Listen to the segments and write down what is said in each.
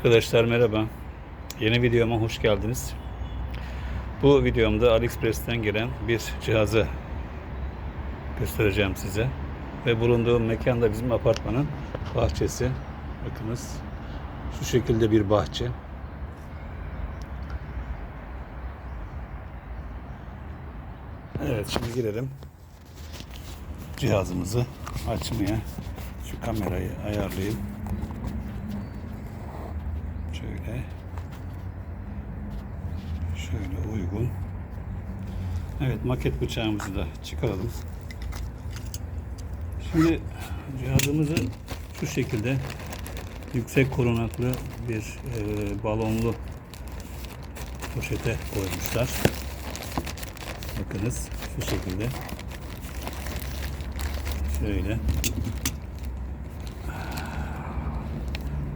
Arkadaşlar merhaba. Yeni videoma hoş geldiniz. Bu videomda AliExpress'ten gelen bir cihazı göstereceğim size. Ve bulunduğum mekan da bizim apartmanın bahçesi. Bakınız şu şekilde bir bahçe. Evet şimdi girelim cihazımızı açmaya. Şu kamerayı ayarlayayım. Şöyle. Şöyle uygun. Evet maket bıçağımızı da çıkaralım. Şimdi cihazımızı şu şekilde yüksek korunaklı bir e, balonlu poşete koymuşlar. Bakınız şu şekilde. Şöyle.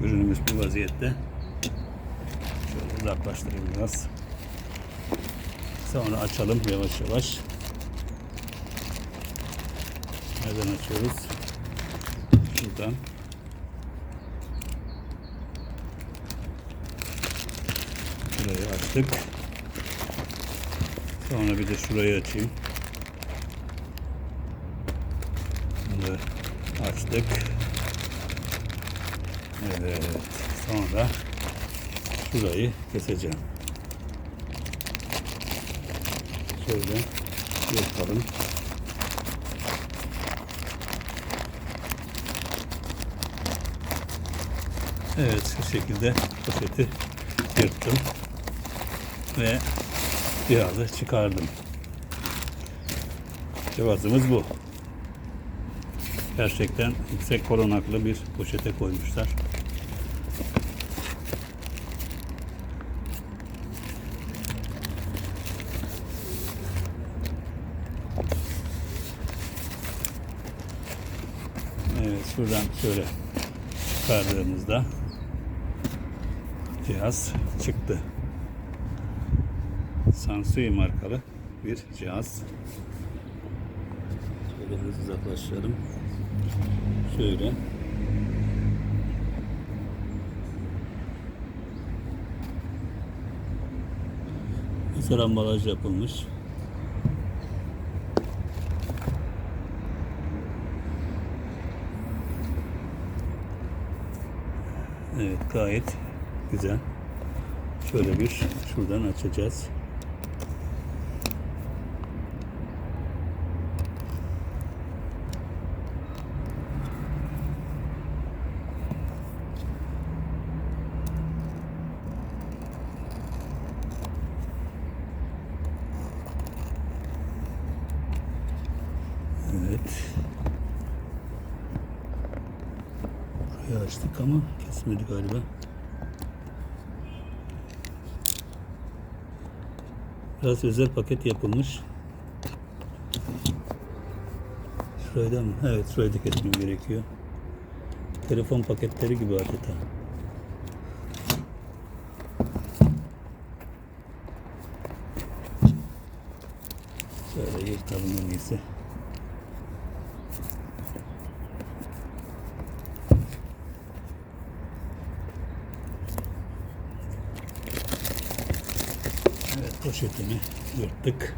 Ürünümüz bu vaziyette. Uzaklaştırayım biraz. Sonra açalım yavaş yavaş. Nereden açıyoruz? Şuradan. Şurayı açtık. Sonra bir de şurayı açayım. Bunu açtık. Evet. Sonra şurayı keseceğim. Şöyle yapalım. Evet şu şekilde poşeti yırttım ve cihazı çıkardım. Cihazımız bu. Gerçekten yüksek korunaklı bir poşete koymuşlar. Evet şuradan şöyle çıkardığımızda cihaz çıktı. Sansui markalı bir cihaz. Şöyle biraz uzaklaştıralım. Şöyle. Hazır ambalaj yapılmış. Evet gayet güzel. Şöyle bir şuradan açacağız. Evet. Açtık ama kesmedi galiba. Biraz özel paket yapılmış. Şurayı da mı? Evet şurayı da kesmem gerekiyor. Telefon paketleri gibi adeta. Şöyle yırtalım en iyisi. Evet poşetini yırttık.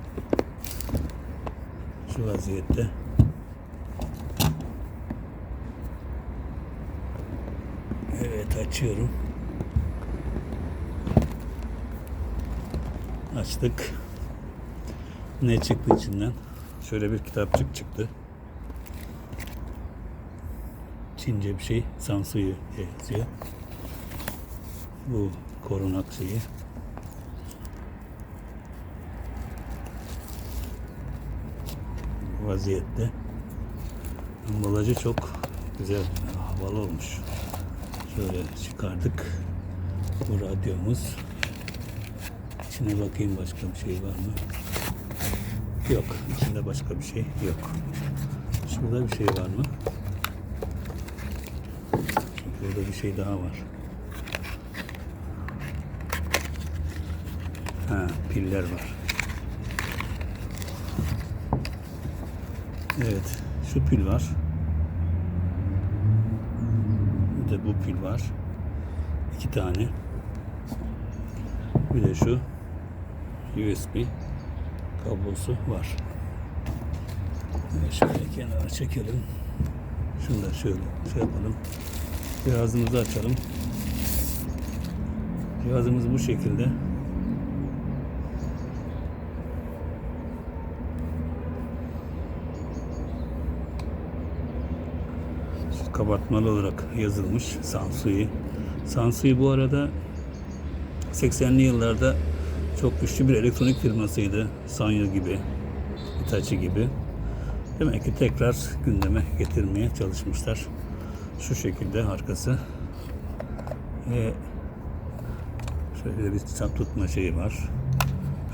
Şu vaziyette. Evet açıyorum. Açtık. Ne çıktı içinden? Şöyle bir kitapçık çıktı. Çince bir şey. Sansuyu yazıyor. Bu korunak şeyi. Vaziyette. Ambalajı çok güzel, havalı olmuş. Şöyle çıkardık. Bu radyomuz. İçine bakayım başka bir şey var mı? Yok. İçinde başka bir şey yok. Şurada bir şey var mı? Burada bir şey daha var. Ha, piller var. Evet. Şu pil var. Bir de bu pil var. İki tane. Bir de şu USB kablosu var. Şöyle kenara çekelim. Şunu da şöyle şey yapalım. Cihazımızı açalım. Cihazımız bu şekilde. Kabartmalı olarak yazılmış Sansui. Sansui bu arada 80'li yıllarda çok güçlü bir elektronik firmasıydı. Sanyo gibi, Hitachi gibi. Demek ki tekrar gündeme getirmeye çalışmışlar. Şu şekilde arkası. Ve şöyle bir çap tutma şeyi var.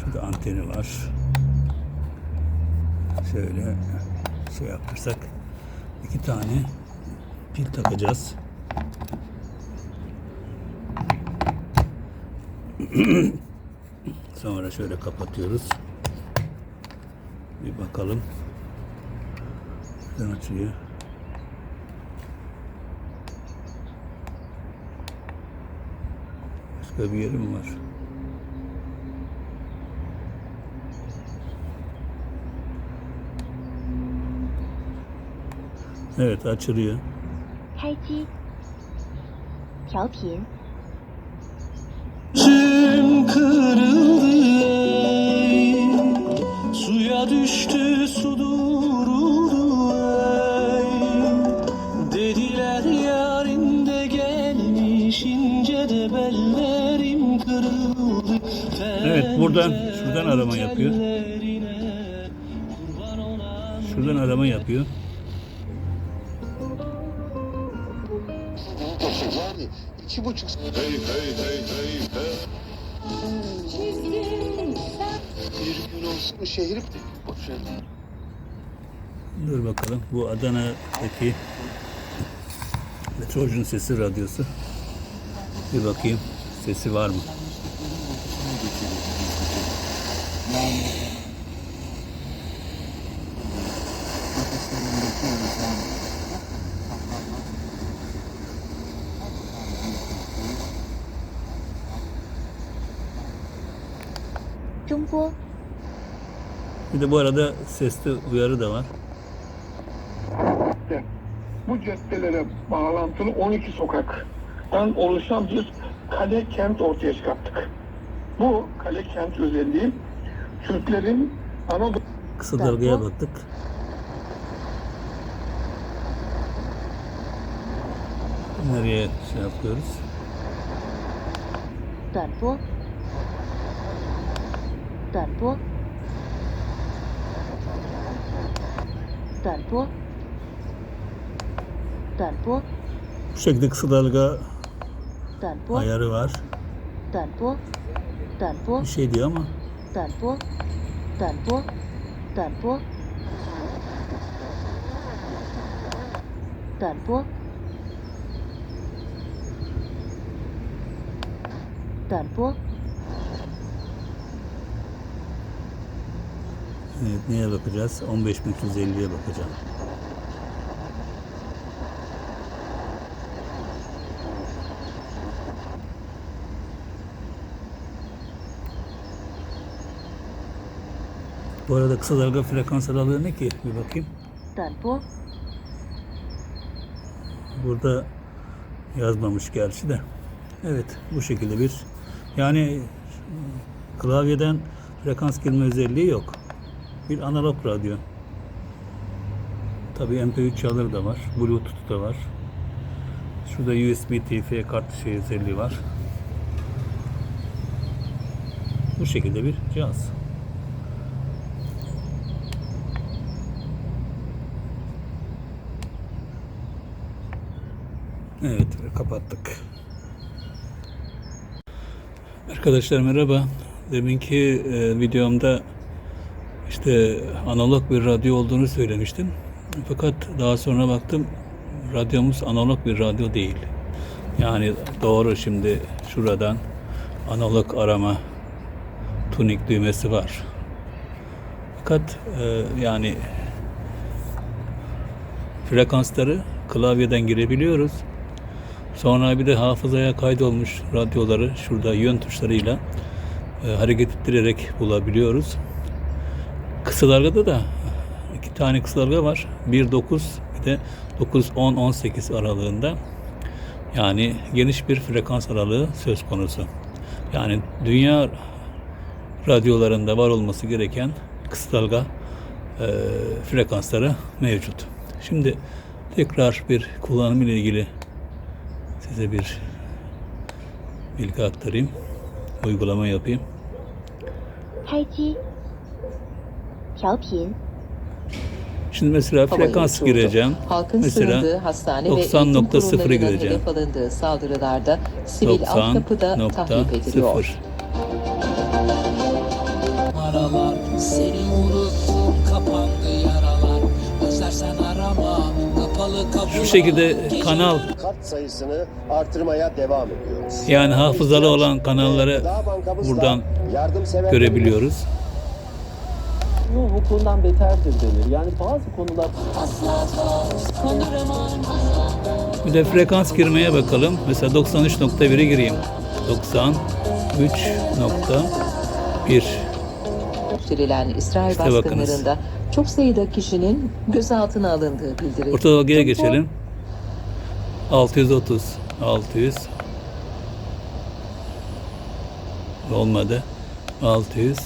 Şurada anteni var. Şöyle şey yaptırsak iki tane pil takacağız. Sonra şöyle kapatıyoruz. Bir bakalım. Neden açılıyor? Başka bir yeri mi var? Evet açılıyor. 开机，调频， İçim kırıldı Suya düştü su duruldu ey Dediler yarın gelmiş ince de bellerim kırıldı Evet, buradan- şuradan arama yapıyor. Tellerine kurban olan Şuradan arama yapıyor. İki buçuk Hey hey hey hey hey. bir gün olsun bu şehir boşver. Dur bakalım. Bu Adana'daki Metrojun Sesi radyosu. Bir bakayım sesi var mı? bu. Bir de bu arada sesli uyarı da var. Bu caddelere bağlantılı 12 sokaktan oluşan bir kale kent ortaya çıkarttık. Bu kale kent özelliği Türklerin Anadolu... Kısa dalgaya baktık. Nereye şey yapıyoruz? Darbo 短波，短波，短波， Bu şekilde kısa dalga 短波， ayarı var. 短波，短波 Bir，şey diyor ama 短波，短波，短波，短波，短波， Evet, neye bakacağız? 15350'ye bakacağım. Bu arada kısa dalga frekans aralığı ne ki? Bir bakayım. 短波，Burada yazmamış gerçi de. Evet bu şekilde bir yani klavyeden frekans girme özelliği yok. Bir analog radyo. Tabii MP3 çalır da var. Bluetooth da var. Şurada USB TF kart şey özelliği var. Bu şekilde bir cihaz. Evet ve kapattık. Arkadaşlar merhaba. Deminki e, videomda işte analog bir radyo olduğunu söylemiştim. Fakat daha sonra baktım radyomuz analog bir radyo değil. Yani doğru şimdi şuradan analog arama tuning düğmesi var. Fakat e, yani frekansları klavyeden girebiliyoruz. Sonra bir de hafızaya kaydolmuş radyoları şurada yön tuşlarıyla e, hareket ettirerek bulabiliyoruz. Kısa dalgada da iki tane kısa dalga var. 1.9 bir de 9-10-18 aralığında. Yani geniş bir frekans aralığı söz konusu. Yani dünya radyolarında var olması gereken kısa dalga e, frekansları mevcut. Şimdi tekrar bir kullanım ile ilgili size bir bilgi aktarayım. Uygulama yapayım. 开机，调频，Şimdi mesela frekans gireceğim. Halkın Mesela sığındığı hastane ve 90.0'ı eğitim kurumlarına gireceğim. hedef alındığı saldırılarda sivil altyapıda tahrip ediliyor. 90.0 aralar Seni unuttum kapandı yaralar Özlersen arama kapalı kapılar Şu şekilde kanal kat sayısını artırmaya devam ediyoruz. yani hafızalı olan kanalları buradan yardımseverlerimiz- görebiliyoruz. Hukukundan beterdir denir. Yani bazı konular Bir de frekans girmeye bakalım. Mesela 93.1'e gireyim. 93.1 Gösterilen İsrail İşte bakınız. baskınlarında çok sayıda kişinin gözaltına alındığı bildirildi. Orta dalgaya geçelim. 630 600 olmadı. 630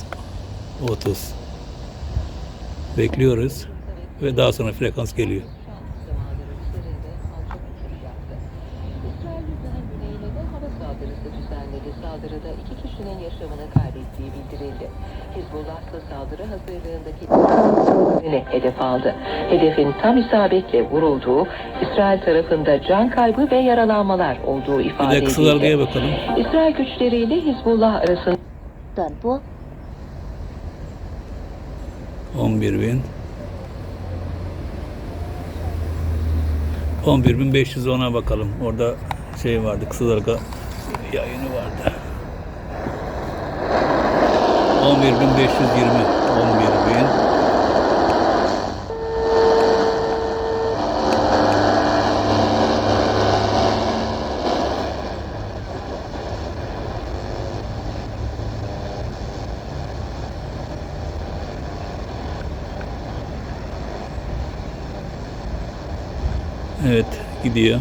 bekliyoruz ve daha sonra frekans geliyor. de. Saldırıda iki kişinin yaşamını kaybettiği bildirildi. Hizbullah ise saldırı hazırlığındaki hedef aldı. Hedefin tam isabetle vurulduğu, İsrail tarafında can kaybı ve yaralanmalar olduğu Bir ifade de kısa dalgaya edildi. bakalım. İsrail güçleriyle Hizbullah arasında 短波，11.000 11.510'a bakalım. Orada şey vardı, kısa dalga yayını vardı. 11.520 11.000 Evet, gidiyor.